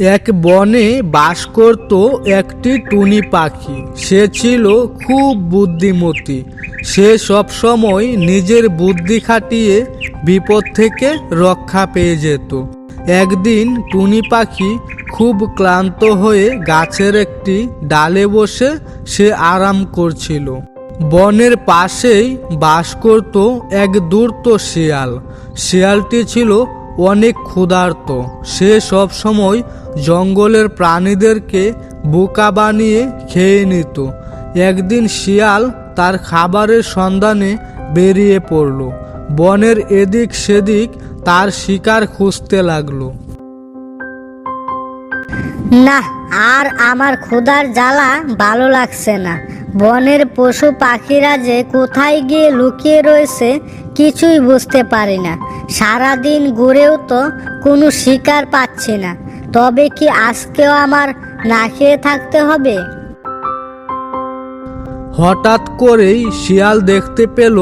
এক বনে বাস করত একটি টুনি পাখি। সে ছিল খুব বুদ্ধিমতী। সে সবসময় নিজের বুদ্ধি খাটিয়ে বিপদ থেকে রক্ষা পেয়ে যেত। একদিন টুনি পাখি খুব ক্লান্ত হয়ে গাছের একটি ডালে বসে সে আরাম করছিল। বনের পাশেই বাস করত এক দূর্ত শিয়াল। শিয়ালটি ছিল অনেক ক্ষুধার্ত। সে সব সময় জঙ্গলের প্রাণীদেরকে বোকা বানিয়ে খেয়ে নিত। একদিন শিয়াল তার খাবারের সন্ধানে বেরিয়ে পড়ল। বনের এদিক সেদিক তার শিকার খুঁজতে লাগল। না, আর আমার ক্ষুধার জ্বালা ভালো লাগছে না। বনের পশু পাখিরা যে কোথায় গিয়ে লুকিয়ে রয়েছে, কিছুই বুঝতে পারি না। সারাদিন ঘুরেও তো কোনো শিকার পাচ্ছি না। তবে কি আজকেও আমার না খেয়ে থাকতে হবে? হঠাৎ করেই শিয়াল দেখতে পেল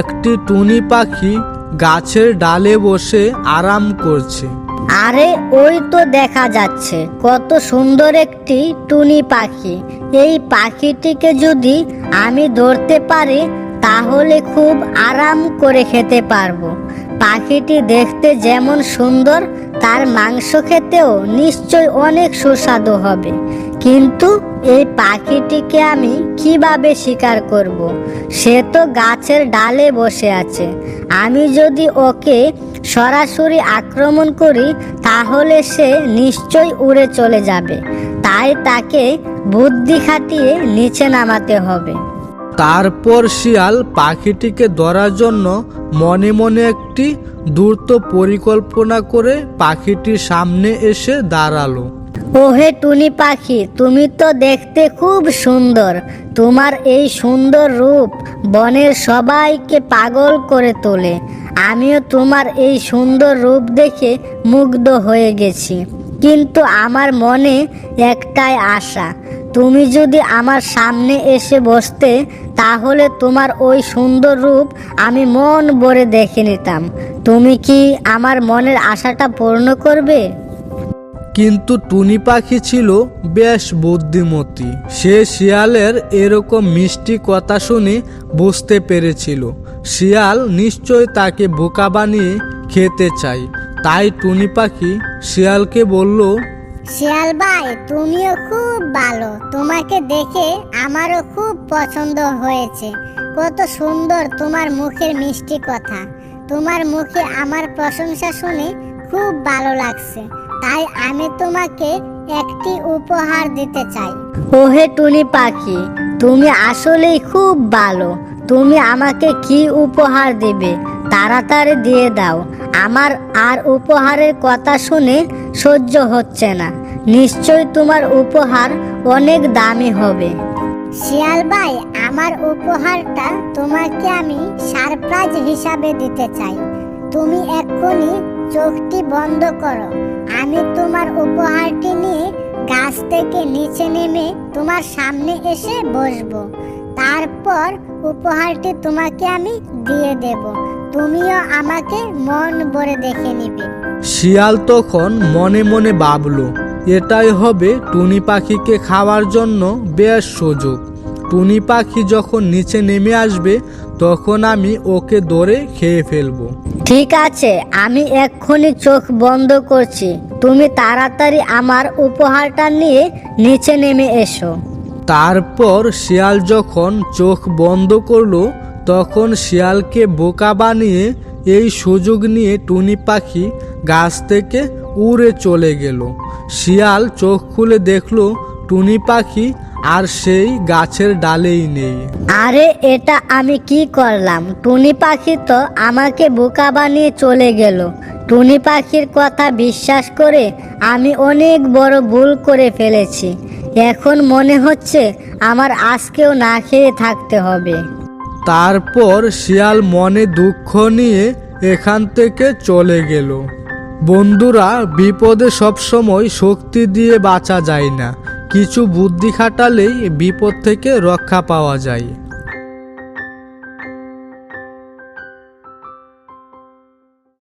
একটি টুনি পাখি গাছের ডালে বসে আরাম করছে। আরে, ওই তো দেখা যাচ্ছে। কত সুন্দর একটি টুনি পাখি। এই পাখিটিকে যদি আমি ধরতে পারি, তাহলে খুব আরাম করে খেতে পারব। পাখিটি দেখতে যেমন সুন্দর, তার মাংস খেতেও নিশ্চয় অনেক সুস্বাদু হবে। কিন্তু এই পাখিটিকে আমি কীভাবে শিকার করব। সে তো গাছের ডালে বসে আছে। আমি যদি ওকে সরাসরি আক্রমণ করি, তাহলে সে নিশ্চয় উড়ে চলে যাবে। তাই তাকে বুদ্ধি খাটিয়ে নিচে নামাতে হবে। তারপর শিয়াল পাখিটিকে ধরার জন্য মনে মনে একটি দ্রুত পরিকল্পনা করে পাখিটির সামনে এসে দাঁড়াল। ওহে টুনি পাখি, তুমি তো দেখতে খুব সুন্দর। তোমার এই সুন্দর রূপ বনের সবাইকে পাগল করে তোলে। আমিও তোমার এই সুন্দর রূপ দেখে মুগ্ধ হয়ে গেছি। কিন্তু আমার মনে একটাই আশা, তুমি যদি আমার সামনে এসে বসতে, তাহলে তোমার ওই সুন্দর রূপ আমি মন ভরে দেখে নিতাম। তুমি কি আমার মনের আশাটা পূর্ণ করবে? কিন্তু টুনি পাখি ছিল বেশ বুদ্ধিমতী। সে শিয়ালের এরকম মিষ্টি কথা শুনে বুঝতে পেরেছিল। শিয়াল নিশ্চয় তাকে বোকা বানিয়ে খেতে চায়। তাই টুনি পাখি শিয়ালকে বলল, শিয়াল ভাই, তুমিও খুব ভালো। তোমাকে দেখে আমারও খুব পছন্দ হয়েছে। কত সুন্দর তোমার মুখের মিষ্টি কথা। তোমার মুখে আমার প্রশংসা শুনে খুব ভালো লাগছে। তাই আমি তোমাকে একটি উপহার দিতে চাই। ওহে টুনি পাখি তুমি আসলেই খুব ভালো। তুমি আমাকে কি উপহার দেবে তাড়াতাড়ি দিয়ে দাও। আমার আর উপহারের কথা শুনে সহ্য হচ্ছে না। নিশ্চয় তোমার উপহার অনেক দামি হবে। শিয়াল ভাই আমার উপহারটা তোমাকে আমি সারপ্রাইজ হিসাবে দিতে চাই। তুমি এক্ষুনি চোখটি বন্ধ করো। আমি তোমার উপহারটি নিয়ে গাছ থেকে নিচে নেমে তোমার সামনে এসে বসবো। তারপর উপহারটি তোমাকে আমি দিয়ে দেব। তুমিও আমাকে মন ভরে দেখে নিবে। শিয়াল তখন মনে মনে ভাবল, এটাই হবে টুনি পাখিকে খাওয়ার জন্য বেশ সুযোগ। টুনি পাখি যখন নিচে নেমে আসবে তখন আমি ওকে ধরে খেয়ে ফেলব। ঠিক আছে আমি এক্ষুনি চোখ বন্ধ করছি। তুমি তাড়াতাড়ি আমার উপহারটা নিয়ে নিচে নেমে এসো। তারপর শিয়াল যখন চোখ বন্ধ করল তখন শিয়ালকে বোকা বানিয়ে এই সুযোগ নিয়ে টুনি পাখি গাছ থেকে উড়ে চলে গেল। শিয়াল চোখ খুলে দেখল টুনি পাখি আর সেই গাছের ডালেই নেই। আরে এটা আমি কি করলাম? টুনি পাখি তো আমাকে বোকা বানিয়ে চলে গেল। টুনি পাখির কথা বিশ্বাস করে আমি অনেক বড় ভুল করে ফেলেছি। এখন মনে হচ্ছে আমার আজকেও না খেয়ে থাকতে হবে। তারপর শিয়াল মনে দুঃখ নিয়ে এখান থেকে চলে গেল। বন্ধুরা বিপদে সবসময় শক্তি দিয়ে বাঁচা যায় না। কিছু বুদ্ধি খাটালেই বিপদ থেকে রক্ষা পাওয়া যায়।